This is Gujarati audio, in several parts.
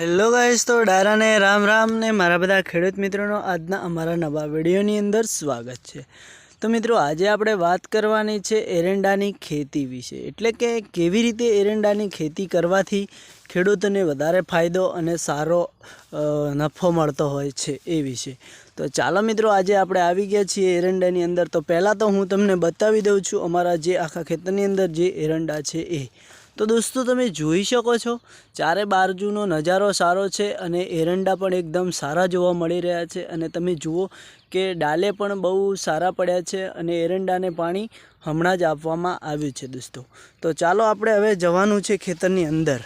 હેલો ગાઈસ તો ડારાને રામ રામ ને મારા બધા ખેડૂત મિત્રોનો આજના અમારા નવા વિડીયોની અંદર સ્વાગત છે. તો મિત્રો, આજે આપણે વાત કરવાની છે એરંડાની ખેતી વિશે. એટલે કે કેવી રીતે એરંડાની ખેતી કરવાથી ખેડૂતોને વધારે ફાયદો અને સારો નફો મળતો હોય છે એ વિશે. તો ચાલો મિત્રો, આજે આપણે આવી ગયા છીએ એરંડાની અંદર. તો પહેલાં તો હું તમને બતાવી દઉં છું અમારા જે આખા ખેતરની અંદર જે એરંડા છે એ. તો દોસ્તો, તમે જોઈ શકો છો, ચારે બાજુનો નજારો સારો છે અને એરંડા પણ એકદમ સારા જોવા મળી રહ્યા છે. અને તમે જુઓ કે ડાલે પણ બહુ સારા પડ્યા છે અને એરંડાને પાણી હમણાં જ આપવામાં આવ્યું છે દોસ્તો. તો ચાલો, આપણે હવે જવાનું છે ખેતરની અંદર.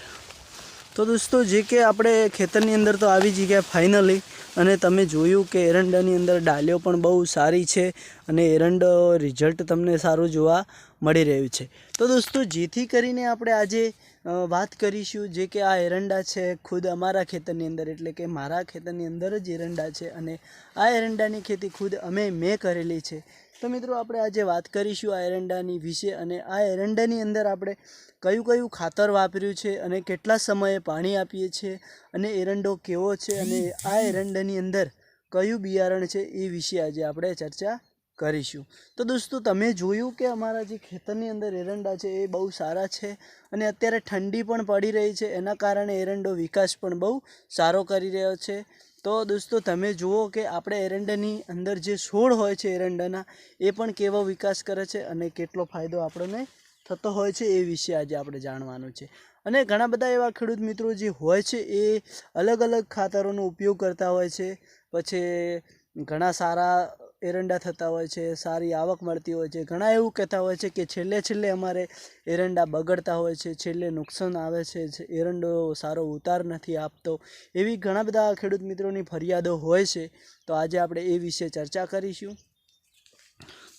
તો દોસ્તો, જે કે આપણે ખેતરની અંદર તો આવી જ ગયા ફાઇનલી અને તમે જોયું કે એરંડાની અંદર ડાલીઓ પણ બહુ સારી છે અને એરંડો રિઝલ્ટ તમને સારું જોવા મળી રહ્યું છે. તો દોસ્તો, જેથી કરીને આપણે આજે વાત કરીશું જે કે આ એરંડા છે ખુદ અમારા ખેતરની અંદર, એટલે કે મારા ખેતરની અંદર જ એરંડા છે અને આ એરંડાની ખેતી ખુદ અમે મેં કરેલી છે. તો મિત્રો, આપણે આજે વાત કરીશું આ એરંડાની વિશે અને આ એરંડાની અંદર આપણે કયું કયું ખાતર વાપર્યું છે અને કેટલા સમયે પાણી આપીએ છીએ અને એરંડો કેવો છે અને આ એરંડાની અંદર કયું બિયારણ છે એ વિશે આજે આપણે ચર્ચા કરીશું. તો દોસ્તો, તમે જોયું કે અમારા જે ખેતરની અંદર એરંડા છે એ બહુ સારા છે અને અત્યારે ઠંડી પણ પડી રહી છે. એના કારણે એરંડો વિકાસ પણ બહુ સારો કરી રહ્યો છે. તો દોસ્તો, તમે જુઓ કે આપણે એરંડાની અંદર જે છોડ હોય છે એરંડાના, એ પણ કેવો વિકાસ કરે છે અને કેટલો ફાયદો આપણને થતો હોય છે એ વિશે આજે આપણે જાણવાનું છે. અને ઘણા બધા એવા ખેડૂત મિત્રો જે હોય છે એ અલગ અલગ ખાતરોનો ઉપયોગ કરતા હોય છે. પછી ઘણા સારા એરંડા થતા હોય છે, સારી આવક મળતી હોય છે. ઘણા એવું કહેતા હોય છે કે છેલ્લે છેલ્લે અમારે એરંડા બગડતા હોય છે, છેલ્લે નુકસાન આવે છે એરંડો સારો ઉતાર નથી આપતો. એવી ઘણા બધા ખેડૂત મિત્રોની ફરિયાદો હોય છે. તો આજે આપણે એ વિશે ચર્ચા કરીશું.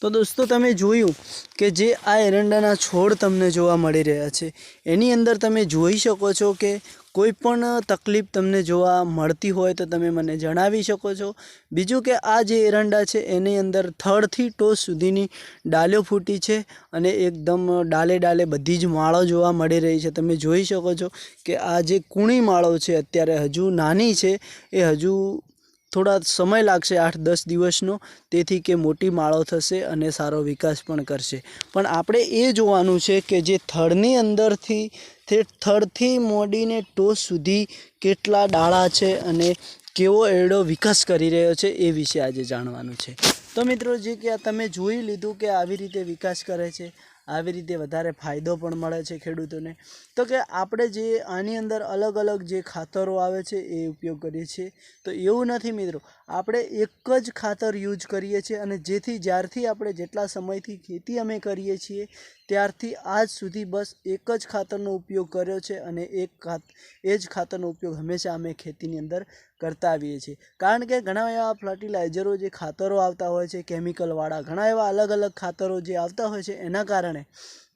તો દોસ્તો, તમે જોયું કે જે આ એરંડાના છોડ તમને જોવા મળી રહ્યા છે, એની અંદર તમે જોઈ શકો છો કે કોઈ પણ તકલીફ તમને જોવા મળતી હોય તો તમે મને જણાવી શકો છો. બીજું કે આ જે એરંડા છે, એની અંદર થડથી ટોચ સુધીની ડાલ્યો ફૂટી છે અને એકદમ ડાલે ડાલે બધી જ માળો જોવા મળી રહી છે. તમે જોઈ શકો છો કે આ જે કૂણી માળો છે, અત્યારે હજુ નાની છે, એ હજુ થોડા સમય લાગશે, આઠ દસ દિવસનો, તેથી કે મોટી માળો થશે અને સારો વિકાસ પણ કરશે. પણ આપણે એ જોવાનું છે કે જે થડની અંદરથી તે થડથી મોડીને ટોચ સુધી કેટલા ડાળા છે અને કેવો એરડો વિકાસ કરી રહ્યો છે એ વિશે આજે જાણવાનું છે. તો મિત્રો, જે કે તમે જોઈ લીધું કે આવી રીતે વિકાસ કરે છે. આવી રીતે વધારે ફાયદો પણ મળે છે ખેડૂતોને. તો કે આપણે જે આની અંદર અલગ અલગ જે ખાતરો આવે છે એ ઉપયોગ કરીએ છીએ. તો એવું નથી મિત્રો. આપણે એક જ ખાતર યુઝ કરીએ છીએ અને જેથી જ્યારથી આપણે જેટલા સમયથી ખેતી અમે કરીએ છીએ, ત્યારથી આજ સુધી બસ એક જ ખાતરનો ઉપયોગ કર્યો છે અને એક ખાત, એ જ ખાતરનો ઉપયોગ હંમેશા અમે ખેતીની અંદર કરતા આવીએ છીએ. કારણ કે ઘણા એવા ફર્ટિલાઇઝરો જે ખાતરો આવતા હોય છે કેમિકલવાળા ઘણા એવા અલગ અલગ ખાતરો જે આવતા હોય છે, એના કારણે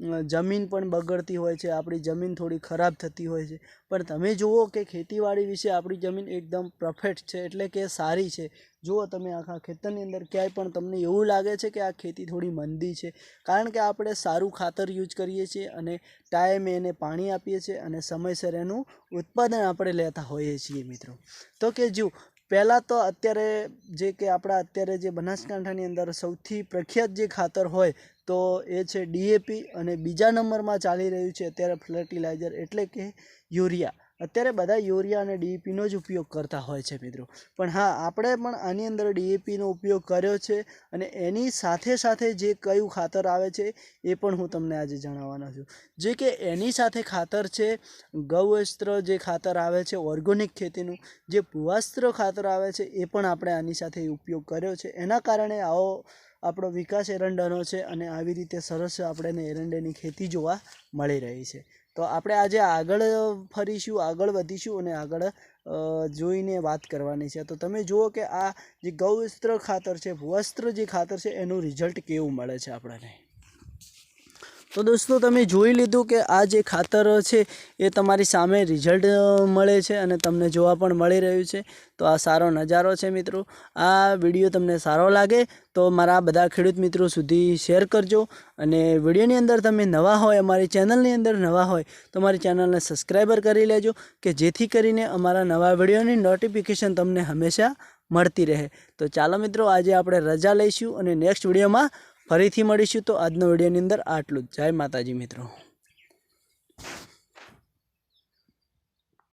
જમીન પણ બગડતી હોય છે, આપણી જમીન થોડી ખરાબ થતી હોય છે. પણ તમે જુઓ કે ખેતીવાડી વિશે આપણી જમીન એકદમ પરફેક્ટ છે, એટલે કે સારી છે. જુઓ તમે આખા ખેતરની અંદર ક્યાંય પણ તમને એવું લાગે છે કે આ ખેતી થોડી મંદી છે. કારણ કે આપણે સારું ખાતર યુઝ કરીએ છીએ અને ટાઈમે એને પાણી આપીએ છીએ અને સમયસર એનું ઉત્પાદન આપણે લેતા હોઈએ છીએ મિત્રો. તો કે જો પહેલાં તો અત્યારે જે કે આપણા અત્યારે જે બનાસકાંઠાની અંદર સૌથી પ્રખ્યાત જે ખાતર હોય તો એ છે ડીએપી અને બીજા નંબરમાં ચાલી રહ્યું છે અત્યારે ફર્ટિલાઇઝર એટલે કે યુરિયા. અત્યારે બધા યુરિયા અને ડીએપીનો જ ઉપયોગ કરતા હોય છે મિત્રો. પણ હા, આપણે પણ આની અંદર ડીએપીનો ઉપયોગ કર્યો છે અને એની સાથે સાથે જે કયું ખાતર આવે છે એ પણ હું તમને આજે જણાવવાનો છું. જે કે એની સાથે ખાતર છે ગૌવસ્ત્ર જે ખાતર આવે છે, ઓર્ગોનિક ખેતીનું જે ભૂવાસ્ત્ર ખાતર આવે છે એ પણ આપણે આની સાથે ઉપયોગ કર્યો છે. એના કારણે આવો આપણો વિકાસ એરંડાનો છે અને આવી રીતે સરસ આપણને એરંડાની ખેતી જોવા મળી રહી છે. તો આપણે આજે આગળ ફરીશું, આગળ વધીશું અને આગળ જોઈને વાત કરવાની છે. તો તમે જુઓ કે આ જે ગૌવસ્ત્ર ખાતર છે ભૂવસ્ત્ર જે ખાતર છે, એનું રિઝલ્ટ કેવું મળે છે આપણને? તો દોસ્તો, તમે જોઈ લીધું કે આ જે ખાતર છે, એ તમારી સામે રિઝલ્ટ મળે છે અને તમને જોવા પણ મળી રહ્યું છે. તો આ સારો નજારો છે મિત્રો. આ વીડિયો તમને સારો લાગે તો મારા બધા ખેડૂત મિત્રો સુધી શેર કરજો અને વિડીયોની અંદર તમે નવા હોય, અમારી ચેનલની અંદર નવા હોય, તો મારી ચેનલને સબસ્ક્રાઈબર કરી લેજો કે જેથી કરીને અમારા નવા વિડીયોની નોટિફિકેશન તમને હંમેશા મળતી રહે. તો ચાલો મિત્રો, આજે આપણે રજા લઈશું અને નેક્સ્ટ વિડીયોમાં ફરીથી મળીશું તો આજનો વિડીયોની અંદર આટલું જ. જય માતાજી મિત્રો.